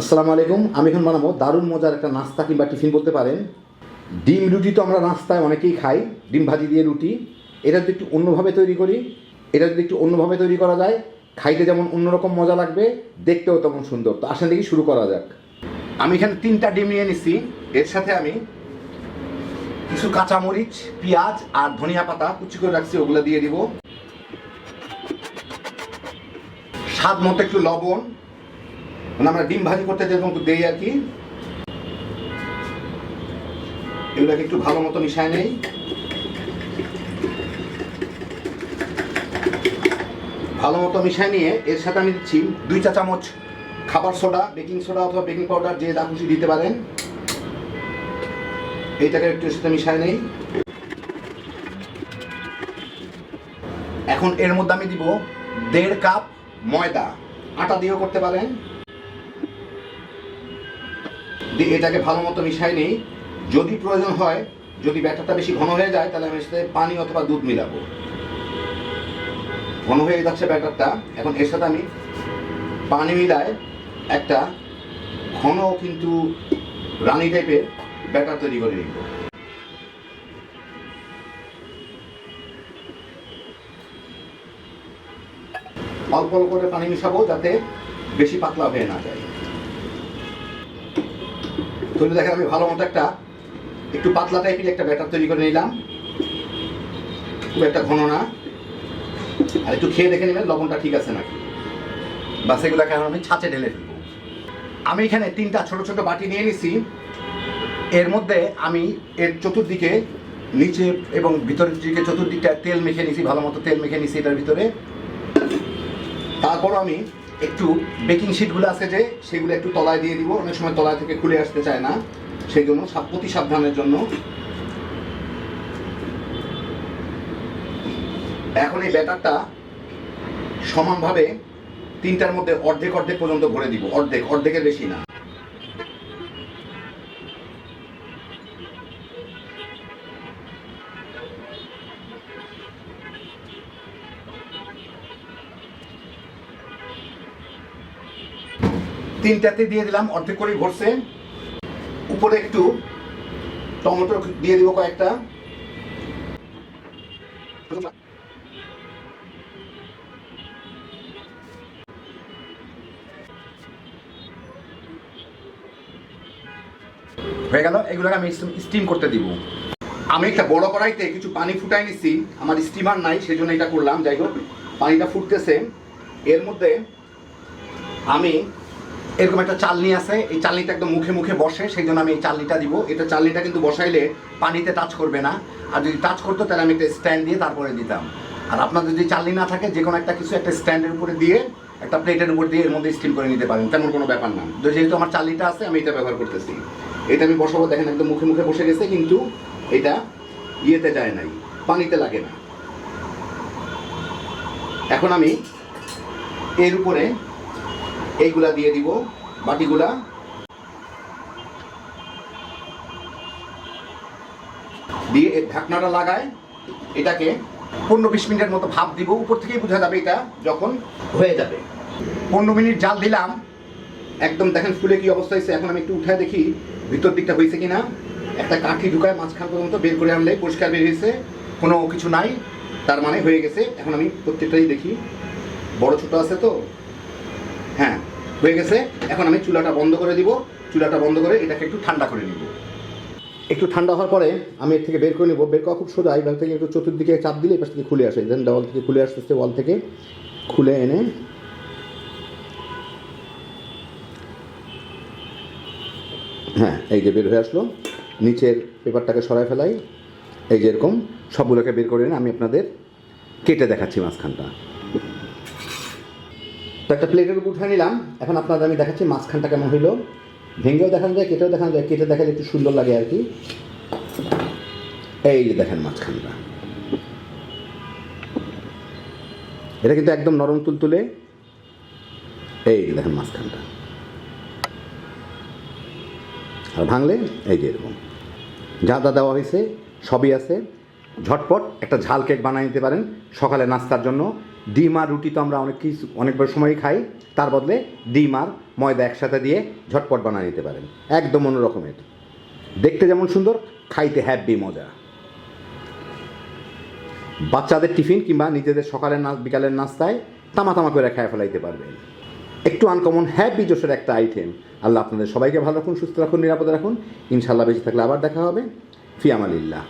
আসসালামু আলাইকুম। আমি এখন বানাবো দারুণ মজার একটা নাস্তা কিংবা টিফিন বলতে পারেন। ডিম রুটি তো আমরা নাস্তায় অনেকেই খাই। ডিম ভাজি দিয়ে রুটি। এটা যদি একটু অন্যভাবে তৈরি করি, এটা যদি একটু অন্যভাবে তৈরি করা যায়, খাইতে যেমন অন্যরকম মজা লাগবে, দেখতেও তেমন সুন্দর। তো আসেন দেখি শুরু করা যাক। আমি এখানে তিনটা ডিম নিয়ে নিছি। এর সাথে আমি কিছু কাঁচামরিচ, পেঁয়াজ আর ধনিয়া পাতা কুচি করে রাখছি, ওগুলো দিয়ে দিব। স্বাদ মতো একটু লবণ। মানে আমরা ডিম ভাজি করতে যেরকম দেই আর কি, এগুলোকে একটু ভালো মতো মিশায় নেই। ভালো মতো মিশায় নিয়ে এর সাথে আমি দিচ্ছি দুই চা চামচ খাবার সোডা, বেকিং সোডা অথবা বেকিং পাউডার, যে যা খুশি দিতে পারেন। এইটাকে একটু সাথে মিশায় নেই। এখন এর মধ্যে আমি দিব দেড় কাপ ময়দা। আটা দিয়েও করতে পারেন। দিয়ে এটাকে ভালো মতো মিশাই নেই। যদি প্রয়োজন হয়, যদি ব্যাটারটা বেশি ঘন হয়ে যায়, তাহলে আমি সাথে পানি অথবা দুধ মিলাবো। ঘন হয়ে যাচ্ছে ব্যাটারটা। এখন এর সাথে আমি পানি মিলায় একটা ঘন কিন্তু রানি টাইপের ব্যাটার তৈরি করে নিব। অল্প অল্প করে পানি মিশাবো যাতে বেশি পাতলা হয়ে না যায়। তৈরি দেখেন, আমি ভালো মতো একটা, একটু পাতলা টাইপের একটা ব্যাটার তৈরি করে নিলাম। খুব একটা ঘন না। আর একটু খেয়ে দেখে নেবেন, লবণটা ঠিক আছে নাকি। বা এগুলোকে এখন আমি ছাঁচে ঢেলে ফেলব। আমি এখানে তিনটা ছোট ছোট বাটি নিয়ে নিছি। এর মধ্যে আমি এর চতুর্দিকে, নিচে এবং ভিতরের দিকে চতুর্দিকটা তেল মেখে নিছি, ভালো মতো তেল মেখে নিছি এটার ভিতরে। তারপর আমি একটু বেকিং শিটগুলো আছে যে, সেগুলো একটু তলায় দিয়ে দিব। অনেক সময় তলায় থেকে খুলে আসতে চায় না। সেই জন্য প্রতি সাবধানের জন্য। এখন এই ব্যাটারটা সমানভাবে তিনটার মধ্যে অর্ধেক অর্ধেক পর্যন্ত ভরে দিব। অর্ধেক, অর্ধেকের বেশি না। তিনটাতে দিয়ে দিলাম, অর্ধেক করে ভরছে উপরে একটু টমেটো দিয়ে দিব কয়েকটা। হয়ে গেল, এগুলোকে আমি স্টিম করতে দিব। আমি একটা বড় কড়াইতে কিছু পানি ফুটাই নিছি, আমার স্টিমার নাই সেই জন্য এটা করলাম। যাই হোক, পানিটা ফুটতেছে। এর মধ্যে আমি এরকম একটা চালনি আছে। এই চালনিটা একদম মুখে মুখে বসে সেই জন্য আমি এই চালনিটা দিব। এটা চালনিটা কিন্তু বসাইলে পানিতে টাচ করবে না। আর যদি টাচ করতো, তাহলে আমি একটা স্ট্যান্ড দিয়ে তারপরে দিতাম। আর আপনার যদি চালনি না থাকে, যে কোনো একটা কিছু একটা স্ট্যান্ডের উপরে দিয়ে, একটা প্লেটের উপর দিয়ে এর মধ্যে স্টিম করে নিতে পারেন। তেমন কোনো ব্যাপার না। তো যেহেতু আমার চালনিটা আছে, আমি এটা ব্যবহার করতেছি। এটা আমি বসাবো, দেখেন একদম মুখে মুখে বসে গেছে, কিন্তু এটা ইয়েতে যায় নাই, পানিতে লাগে না। এখন আমি এর উপরে এইগুলা দিয়ে দিব, বাটিগুলা। দিয়ে এর ঢাকনাটা লাগায়, এটাকে পনেরো বিশ মিনিটের মতো ভাপ দিব, উপর থেকেই বোঝা যাবে এটা যখন হয়ে যাবে। পনেরো মিনিট জাল দিলাম, একদম দেখেন ফুলে কি অবস্থা হয়েছে, এখন আমি একটু উঠায় দেখি ভিতর দিকটা হয়েছে কিনা। একটা কাঠি ঢুকায় মাঝখান পর্যন্ত বের করে আনলে পরিষ্কার বের হয়েছে, কোনো কিছু নাই, তার মানে হয়ে গেছে। এখন আমি প্রত্যেকটাই দেখি। বড় ছোট আছে তো হ্যাঁ হয়ে গেছে। এখন আমি চুলাটা বন্ধ করে দিব। চুলাটা বন্ধ করে এটাকে একটু ঠান্ডা করে নিব। একটু ঠান্ডা হওয়ার পরে আমি এর থেকে বের করে নিব। বের করা খুব সোজা এইভাবে থেকে একটু চতুর্দিকে চাপ দিলে এবার থেকে খুলে আসে। দেন দেওয়াল থেকে খুলে আসতে আসতেছে ওয়াল থেকে খুলে এনে হ্যাঁ এই যে বের হয়ে আসলো। নিচের পেপারটাকে সরাই ফেলাই। এই যে এরকম, সবগুলোকে বের করে এনে আমি আপনাদের কেটে দেখাচ্ছি মাঝখানটা। একটা প্লেটের উপর উঠে নিলাম। এখন আপনাদের আমি দেখাচ্ছি মাঝখানটা কেমন হইল। ভেঙেও দেখানো যায়, কেটেও দেখানো যায়, কেটে দেখালে একটু সুন্দর লাগে আর কি। এই যে দেখেন মাঝখানটা। এটা কিন্তু একদম নরম তুলতুলে। এই যে দেখেন মাঝখানটা। আর ভাঙলে, এই যে এরকম। যা যা দেওয়া হয়েছে, সবই আছে। ঝটপট একটা ঝাল কেক বানিয়ে নিতে পারেন সকালে নাস্তার জন্য। ডিম আর রুটি তো আমরা অনেক কিছু, অনেকবার সময়ই খাই, তার বদলে ডিম আর ময়দা একসাথে দিয়ে ঝটপট বানিয়ে নিতে পারেন। একদম অন্যরকমের দেখতে যেমন সুন্দর, খাইতে হ্যাপি মজা। বাচ্চাদের টিফিন কিংবা নিজেদের সকালের নাচ, বিকালের নাস্তায় তামা তামা করে খায় ফেলাইতে পারবেন। একটু আনকমন হ্যাপি জোশের একটা আইটেম আল্লাহ আপনাদের সবাইকে ভালো রাখুন, সুস্থ রাখুন, নিরাপদে রাখুন। ইনশাল্লাহ বেঁচে থাকলে আবার দেখা হবে। ফিয়ামালিল্লাহ